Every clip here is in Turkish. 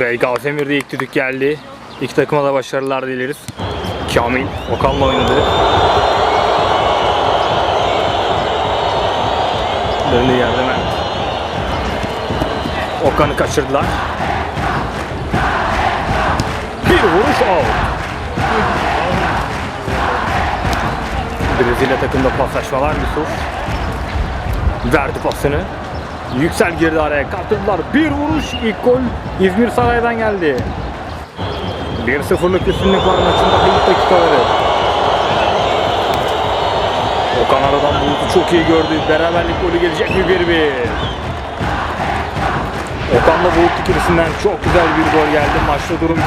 Ve Gaziemir'de ilk düdük geldi. İki takıma da başarılar dileriz. Kamil Okan'la oynadı. Döndüğü yerde Mert. Okan'ı kaçırdılar. Bir vuruş out. Brezilya takımda paslaşmalar Yusuf. Verdi pasını. Yüksel girdi araya kaptırdılar. Bir vuruş ilk gol İzmir Saray'dan geldi. 1-0'lık üstünlük var maçın daha ilk dakikaları. Okan aradan Bulut'u çok iyi gördü. Beraberlik golü gelecek mi 1-1? Okan'la Bulut ikilisinden çok güzel bir gol geldi. Maçta durum 1-1.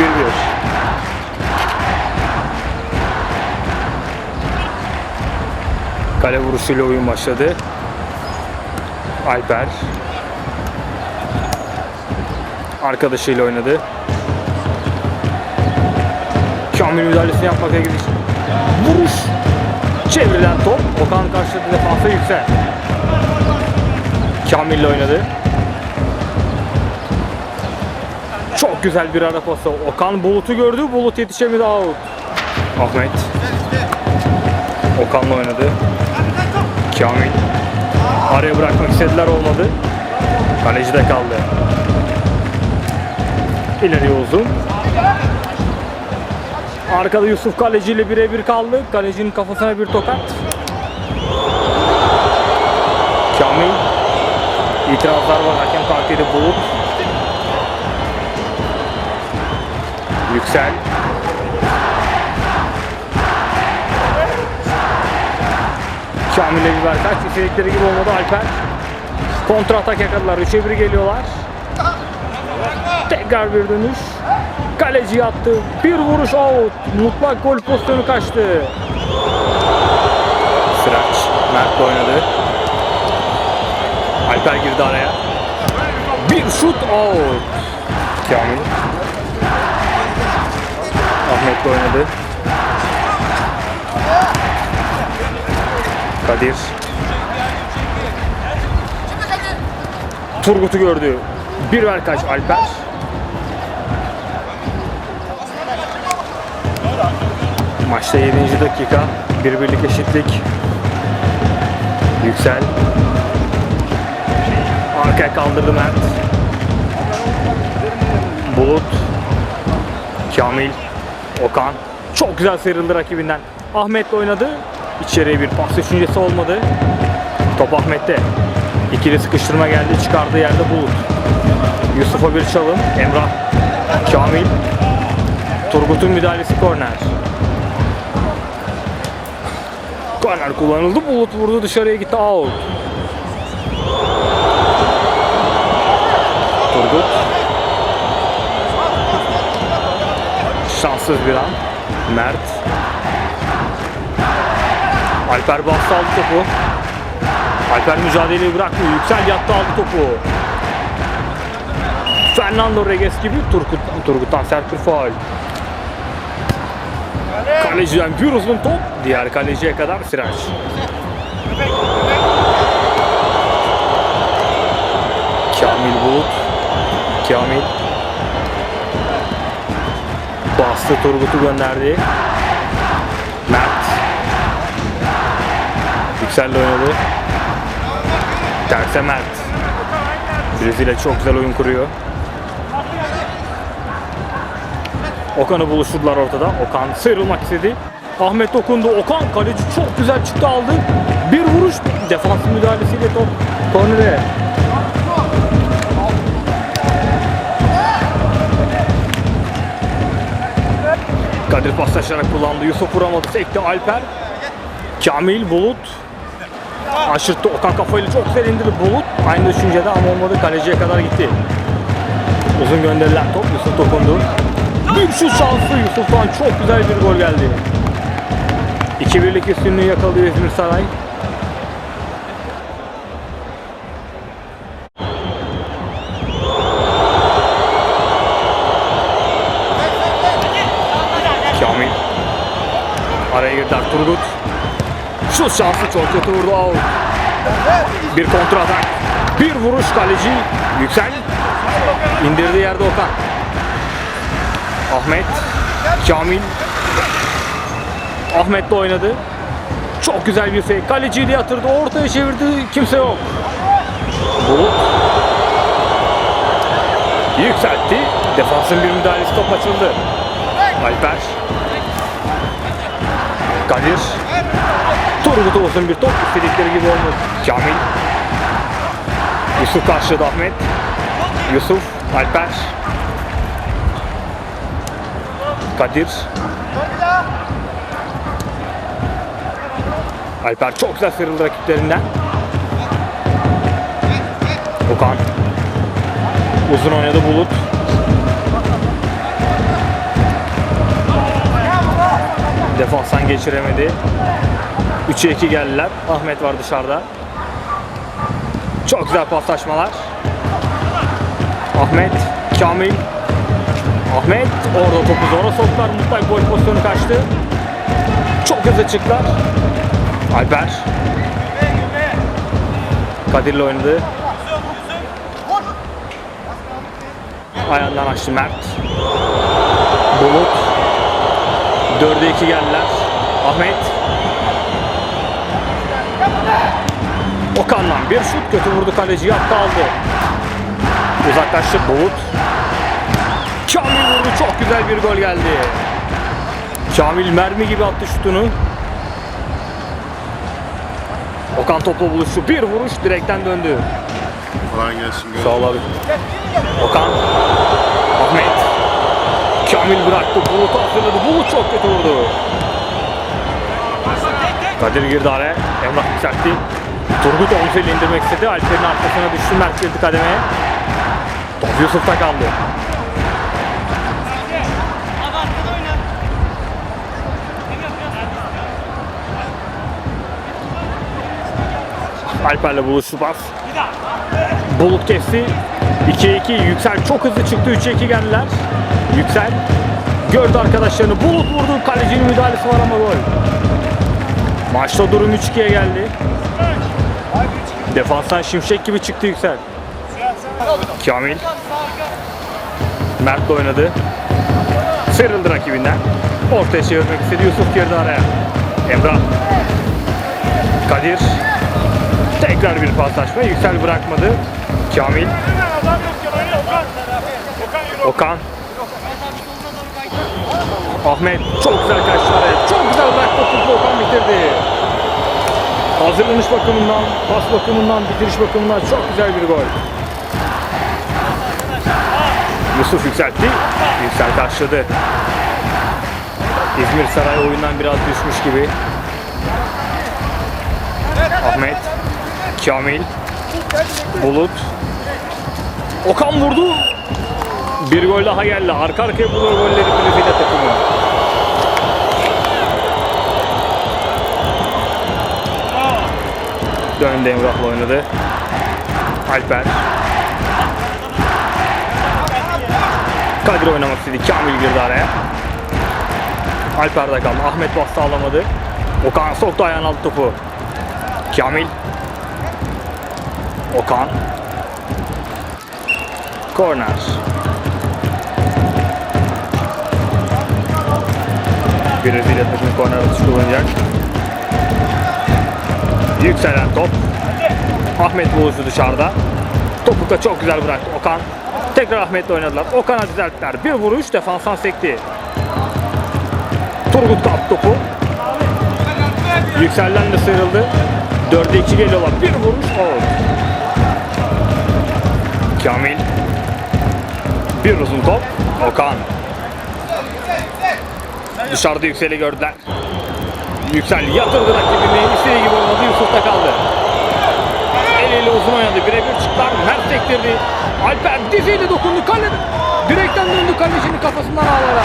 Kale vuruşuyla oyun başladı. Alper arkadaşıyla oynadı. Kamil müdahalesini yapmaya gidiş. Vuruş. Çevrilen top. Okan karşıladı defansa yüksel. Kamil'le oynadı. Çok güzel bir ara pası. Okan Bulut'u gördü. Bulut yetişemedi out. Ahmet. Okan'la oynadı. Kamil. Araya bırakmak istediler olmadı. Kaleci de kaldı. İleriye uzun. Arkada Yusuf Kaleci ile birebir kaldı. Kalecinin kafasına bir tokat. Kamil. İtirazlar var. Hakem takiri Bulut. Yüksel. Kamil'e bir verkaç. İstedikleri gibi olmadı Alper. Kontra atak yakaladılar. 3'e 1 geliyorlar. Tekrar bir dönüş. Kaleci attı. Bir vuruş out. Mutlak gol pozisyonu kaçtı. Sıraç. Mert oynadı. Alper girdi araya. Bir şut out. Kamil. Ahmet oynadı. Kadir. Turgut'u gördü. Bir ver kaç Alper. Maçta 7. dakika. Bir birlik eşitlik. Yüksel. Arkaya kaldırdı Mert. Bulut. Kamil. Okan. Çok güzel sıyrıldı rakibinden. Ahmet'le oynadı. İçeriye bir pas düşüncesi olmadı. Top Ahmet'te. İkili sıkıştırma geldi. Çıkardığı yerde Bulut. Yusuf'a bir çalım. Emrah. Kamil. Turgut'un müdahalesi korner. Korner kullanıldı. Bulut vurdu dışarıya gitti. Out. Turgut. Şanssız bir an. Mert. Alper bastı aldı topu. Alper mücadeleyi bırakmıyor. Yüksel yattı aldı topu. Fernando Reges gibi Turgut, Turgut'tan sert bir faul. Kaleciden bir uzun top. Diğer kaleciye kadar Siraç. Kamil Bulut. Kamil. Bastı Turgut'u gönderdi. Mert. Yüksel'le oynadı. Terse Mert. Brezilya çok güzel oyun kuruyor. Okan'ı buluşturdular ortada. Okan sıyrılmak istedi. Ahmet dokundu. Okan kaleci çok güzel çıktı aldı. Bir vuruş defansın müdahalesiyle top kornere. Kadir paslaşarak kullandı. Yusuf vuramadı. Sekti Alper. Kamil Bulut. Aşırttı. Okan kafayla çok güzel indirdi. Bulut aynı düşüncede ama olmadı. Kaleciye kadar gitti. Uzun gönderilen top Yusuf dokundu. Bir şut şansı Yusuf'tan çok güzel bir gol geldi. 2-1'lik üstünlüğü yakalıyor İzmir Saray. Kamil. Araya girdiler Turgut. Şut şansı çok kötü vurdu out. Bir kontra atak. Bir vuruş kaleci. Yüksel. İndirdiği yerde Okan. Ahmet, Kamil. Ahmet'le oynadı. Çok güzel bir fake. Kaleciyi de yatırdı. Ortaya çevirdi. Kimse yok. Bulut. Yükseltti. Defansın bir müdahalesi top açıldı. Alper. Kadir. Turgut olsun bir top. İstedikleri gibi olmadı. Kamil. Yusuf karşıladı Ahmet. Yusuf. Alper. Kadir. Alper çok güzel sıyrıldı rakiplerinden. Okan. Uzun oynadı Bulut. Defanstan geçiremedi. 3'e 2 geldiler. Ahmet var dışarıda. Çok güzel paslaşmalar. Ahmet, Kamil. Ahmet orada topu zora soktular. Mutlak gol pozisyonu kaçtı. Çok hızlı çıktılar. Alper. Kadir'le oynadı. Ayağından açtı Mert. Bulut. 4'e 2 geldiler. Ahmet. Okan'dan bir şut kötü vurdu kaleci yaptı aldı. Uzaklaştı Bulut. Kamil vurdu çok güzel bir gol geldi. Kamil mermi gibi attı şutunu. Okan topla buluştu. Bir vuruş direkten döndü. Kolay gelsin. Sağ ol abi. Okan. Ahmet. Kamil bıraktı. Bulut'u hazırladı. Bulut çok kötü vurdu. Kadir girdi araya. Emrah yükseltti. Turgut omzuyla indirmek istedi. Alper'in arkasına düştü. Mert girdi kademeye. Top Yusuf'ta kaldı. Alper'le buluştu pas. Bulut kesti. 2-2 Yüksel çok hızlı çıktı. 3-2 geldiler. Yüksel gördü arkadaşlarını. Bulut vurdu. Kalecinin müdahalesi var ama gol. Maçta durum 3-2'ye geldi. Defanstan şimşek gibi çıktı Yüksel. Kamil. Mert oynadı. Sıyrıldı rakibinden. Ortaya çevirmek istedi. Yusuf girdi araya. Emrah. Kadir. Tekrar bir paslaşma. Yüksel bırakmadı. Kamil. Okan. Ahmet çok güzel kaçtı araya. Çok güzel bıraktı topu Okan bitirdi. Hazırlanış bakımından, pas bakımından, bitiriş bakımından çok güzel bir gol. Yusuf yükseltti. Yüksel karşıladı. İzmir Saray oyundan biraz düşmüş gibi. Ahmet. Kamil. Bulut. Okan vurdu. Bir gol daha geldi. Arka arkaya buluyor golleri Brezilya takımı. Döndü Emrah'la oynadı. Alper. Kadir oynamak istedi. Kamil girdi araya. Alper'de kaldı. Ahmet bastı alamadı. Okan soktu ayağına aldı topu. Kamil. Okan. Korner. Brezilya takımı korner atışı kullanacak. Yükselen top. Ahmet Buluşu dışarıda. Topu da çok güzel bıraktı Okan. Tekrar Ahmet'le oynadılar. Okan'a düzelttiler. Bir vuruş defanstan sekti. Turgut kaptı topu. Yükselden de sıyrıldı. 4'e 2 geliyorlar. Bir vuruş out. Kamil. Bir uzun top. Okan. Dışarıda Yüksel'i gördüler. Yüksel yatırdı rakibini. İstediği gibi olmadı. Yusuf'ta kaldı. Eliyle uzun oynadı. Birebir çıktılar. Mert sektirdi. Alper diziyle dokundu. Kale. Direkten döndü kalecinin kafasından ağlara.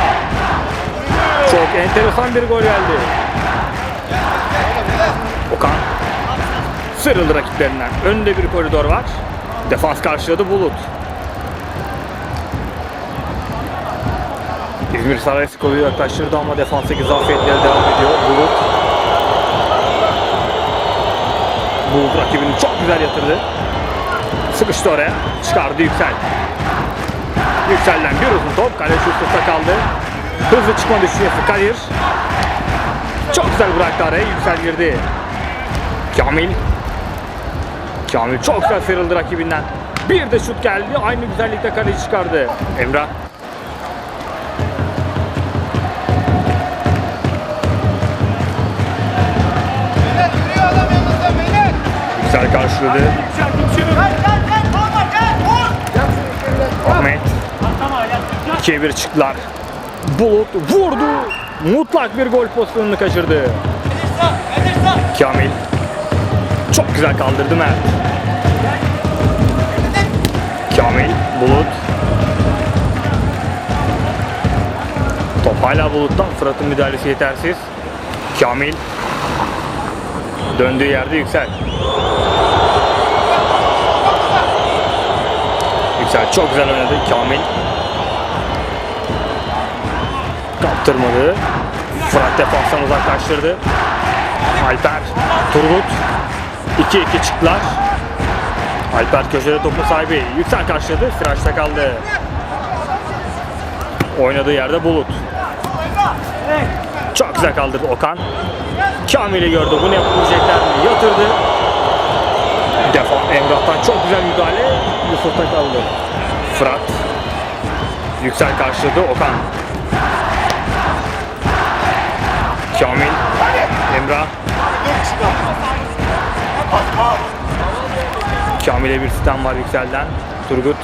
Çok enteresan bir gol geldi. Okan sıyrıldı rakiplerinden. Önde bir koridor var. Defans karşıladı Bulut. İzmir Saraysko'yu yaklaştırdı ama defanstaki zafiyetleri devam ediyor. Bulut. Bulut rakibini çok güzel yatırdı. Sıkıştı oraya. Çıkardı Yüksel. Yüksel'den bir uzun top. Kaleci Yusuf'ta kaldı. Hızlı çıkma düşüncesi Kadir. Çok güzel bıraktı araya. Yüksel girdi. Kamil. Kamil çok güzel sıyrıldı rakibinden. Bir de şut geldi. Aynı güzellikte kaleci çıkardı. Emrah. Vur. Ahmet. 2'ye 1 çıktılar. Bulut vurdu. Mutlak bir gol pozisyonunu kaçırdı. Kamil. Çok güzel kaldırdı Mert. Kamil, Bulut. Top hala Bulut'tan. Fırat'ın müdahalesi yetersiz. Kamil. Döndüğü yerde Yüksel. Yüksel çok güzel oynadı. Kamil. Kaptırmadı. Fırat defanstan uzaklaştırdı. Alper, Turgut 2-2 çıktılar. Alper köşede topu sahibi. Yüksel karşıladı. Sıraçta kaldı. Oynadığı yerde Bulut. Çok güzel kaldırdı Okan. Kamil'i gördü. Bunu yapabilecekler mi? Yatırdı. Defa Emrah'tan çok güzel müdahale. Yusuf'ta kaldı. Fırat. Yüksel karşıladı. Okan. Kamil. Emrah. Kamil'e bir sistem var Yüksel'den. Turgut.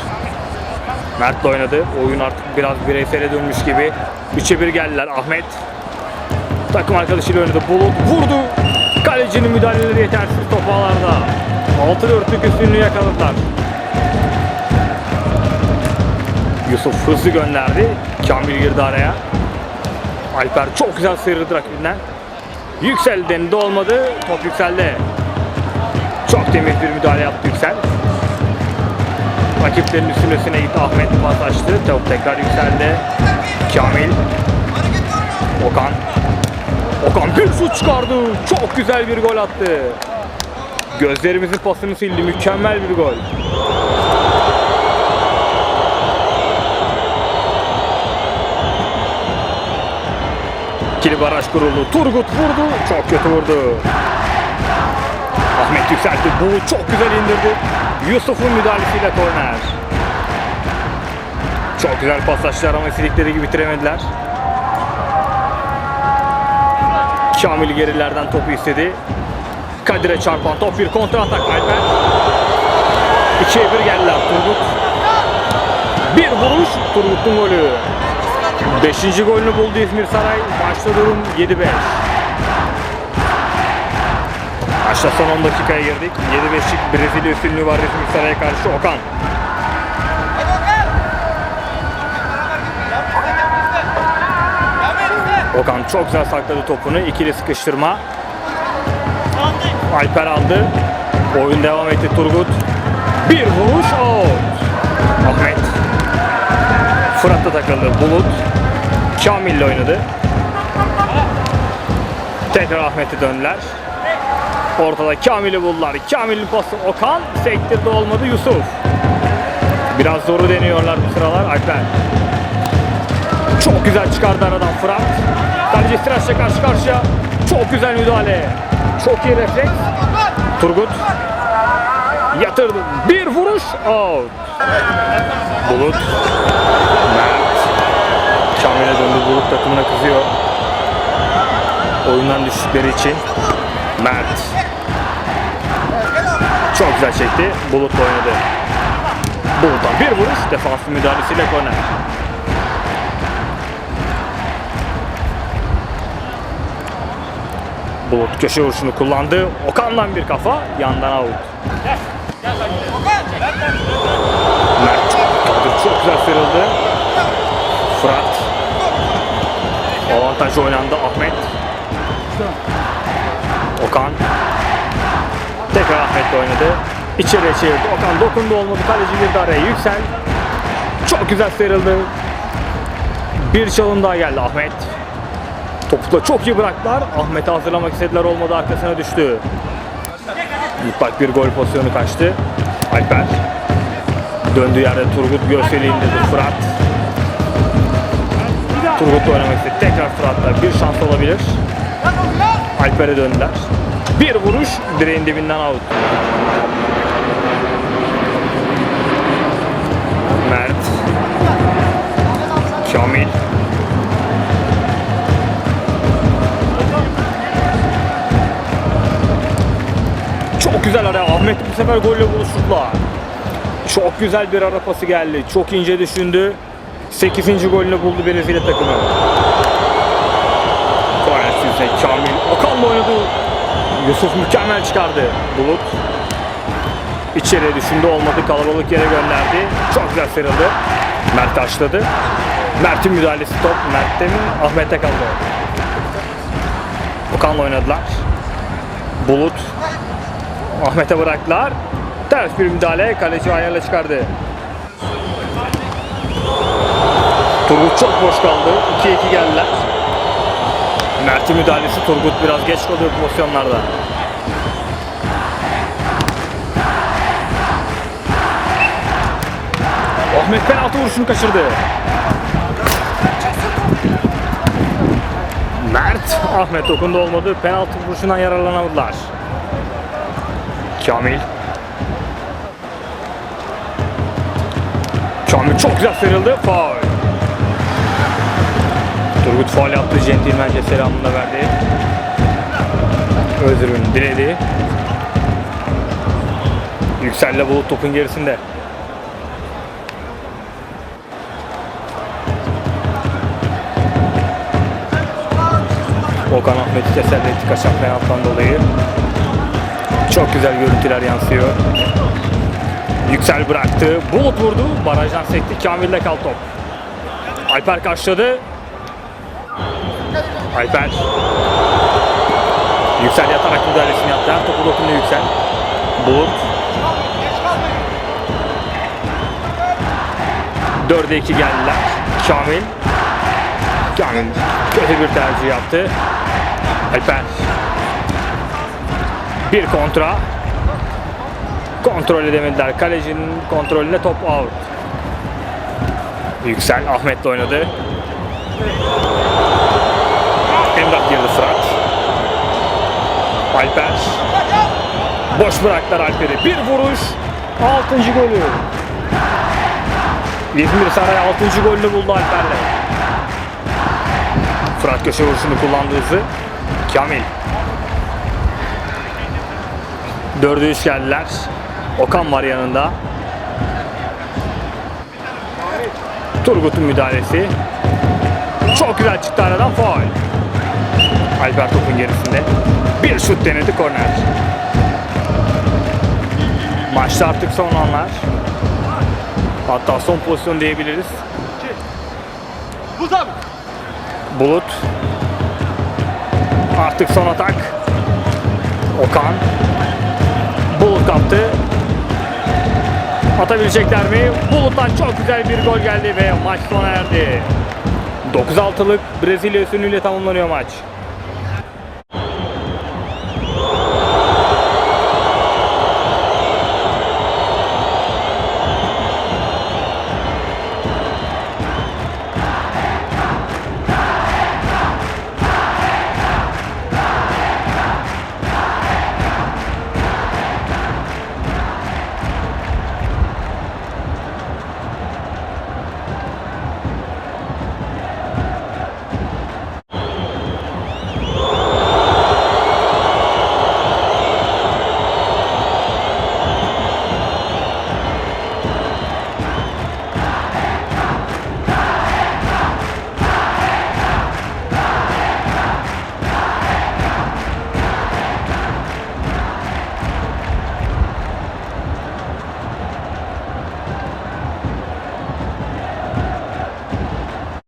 Mert'le oynadı. Oyun artık biraz bireysele dönmüş gibi. 3'e 1 geldiler. Ahmet. Takım arkadaşıyla oynadı. Bulut vurdu. Kalecinin müdahaleleri yetersiz top ağlarda. 6 4'lük üstünlüğü yakaladılar. Yusuf hızlı gönderdi. Kamil girdi araya. Alper çok güzel sıyrıldı rakibinden. Yüksel denedi olmadı. Top Yüksel'de. Çok temiz bir müdahale yaptı Yüksel. Rakiplerin üstüne gitti. Ahmet pas açtı. Top tekrar Yüksel'de. Kamil. Okan. Okan bir şut çıkardı. Çok güzel bir gol attı. Gözlerimizin pasını sildi. Mükemmel bir gol. İkili baraj kuruldu. Turgut vurdu. Çok kötü vurdu. Ahmet yükseltti. Bu çok güzel indirdi. Yusuf'un müdahalesiyle korner. Çok güzel paslaştılar ama istedikleri gibi bitiremediler. Kamil gerilerden topu istedi. Kadir'e çarpan top bir kontra atak Alper. İkiye bir geldiler Turgut. Bir vuruş Turgut'un golü. Beşinci golünü buldu İzmir Saray. Maçta durum 7-5. Maçta son 10 dakikaya girdik. 7-5'lik Brezilya üstünlüğü var İzmir Saray'a karşı Okan. Okan çok güzel sakladı topunu. İkili sıkıştırma. Alper aldı. Oyun devam etti Turgut. Bir vuruş out. Ahmet. Fırat'ta takıldı. Bulut. Kamil'le oynadı. Tekrar Ahmet'e döndüler. Ortada Kamil'i buldular. Kamil'in pası Okan. Sektirdi olmadı Yusuf. Biraz zoru deniyorlar bu sıralar Alper. Çok güzel çıkardı aradan Fırat. Kaleci Sıraç'la karşı karşıya. Çok güzel müdahale. Çok iyi refleks. Turgut. Yatırdı. Bir vuruş. Out. Bulut. Mert. Kamil'e döndü. Bulut takımına kızıyor. Oyundan düştükleri için. Mert. Çok güzel çekti. Bulut'la oynadı. Bulut'tan bir vuruş. Defanslı müdahalesiyle korner. Bulut köşe vuruşunu kullandı. Okan'dan bir kafa. Yandan out. Mert Kadir çok güzel sıyrıldı. Fırat. Avantaj oynandı Ahmet. Okan. Tekrar Ahmet'le oynadı. İçeriye çevirdi. Okan dokundu olmadı. Kaleci girdi araya. Yüksel. Çok güzel sıyrıldı. Bir çalım daha geldi Ahmet. Topu da çok iyi bıraktılar. Ahmet'i hazırlamak istediler olmadı arkasına düştü. Mutlak bir gol pozisyonu kaçtı. Alper. Döndüğü yerde Turgut görseliğindedir Fırat. Turgut'la oynamak istedi. Tekrar Fırat'la bir şans olabilir. Alper'e döndüler. Bir vuruş direğin dibinden out. Ahmet bu sefer golle buluştular. Çok güzel bir ara pası geldi. Çok ince düşündü. 8. golünü buldu Brezilya takımı. Korner size Kamil. Okan'la oynadı. Yusuf mükemmel çıkardı. Bulut. İçeriye düşündü olmadı. Kalabalık yere gönderdi. Çok güzel sıyrıldı. Mert taşladı. Mert'in müdahalesi top. Mert'te mi? Ahmet'te kaldı. Okan'la oynadılar. Bulut. Ahmet'e bıraktılar. Ters bir müdahale. Kaleci ayarla çıkardı. Turgut çok boş kaldı. 2-2 geldiler. Mert'in müdahalesi Turgut biraz geç kalıyor pozisyonlarda. Ahmet penaltı vuruşunu kaçırdı. Mert, Ahmet dokundu olmadı. Penaltı vuruşundan yararlanamadılar. Kamil. Kamil çok güzel sıyrıldı. Faul. Turgut faul yaptı. Centilmence selamını da verdi. Özürünü diledi. Yüksel'le Bulut topun gerisinde. Okan Ahmet'i teselli etti kaçan penaltıdan dolayı. Çok güzel görüntüler yansıyor. Yüksel bıraktı. Bulut vurdu. Barajdan sekti. Kamil'de kal top. Alper karşıladı. Alper. Yüksel yatarak müdahalesini yaptı. Her topu dokundu Yüksel. Bulut. 4'e 2 geldiler. Kamil. Kamil kötü bir tercih yaptı. Alper. Bir kontra. Kontrol edemediler. Kalecinin kontrolünde top out. Yüksel Ahmet'le oynadı. Emrah girdi Fırat. Alper. Boş bıraktılar Alper'i. Bir vuruş. 6. golü. İzmir Saray 6. golünü buldu Alper'le. Fırat köşe vuruşunu kullandı hızı. Kamil. Dördü üç geldiler. Okan var yanında. Turgut'un müdahalesi. Çok güzel çıktı aradan faul. Alper topun gerisinde. Bir şut denedi korner. Maçta artık son anlar. Hatta son pozisyon diyebiliriz. Bulut. Artık son atak. Okan. Bulut kaptı. Atabilecekler mi? Bulut'tan çok güzel bir gol geldi ve maç sona erdi. 9-6'lık Brezilya üstünlüğüyle tamamlanıyor maç.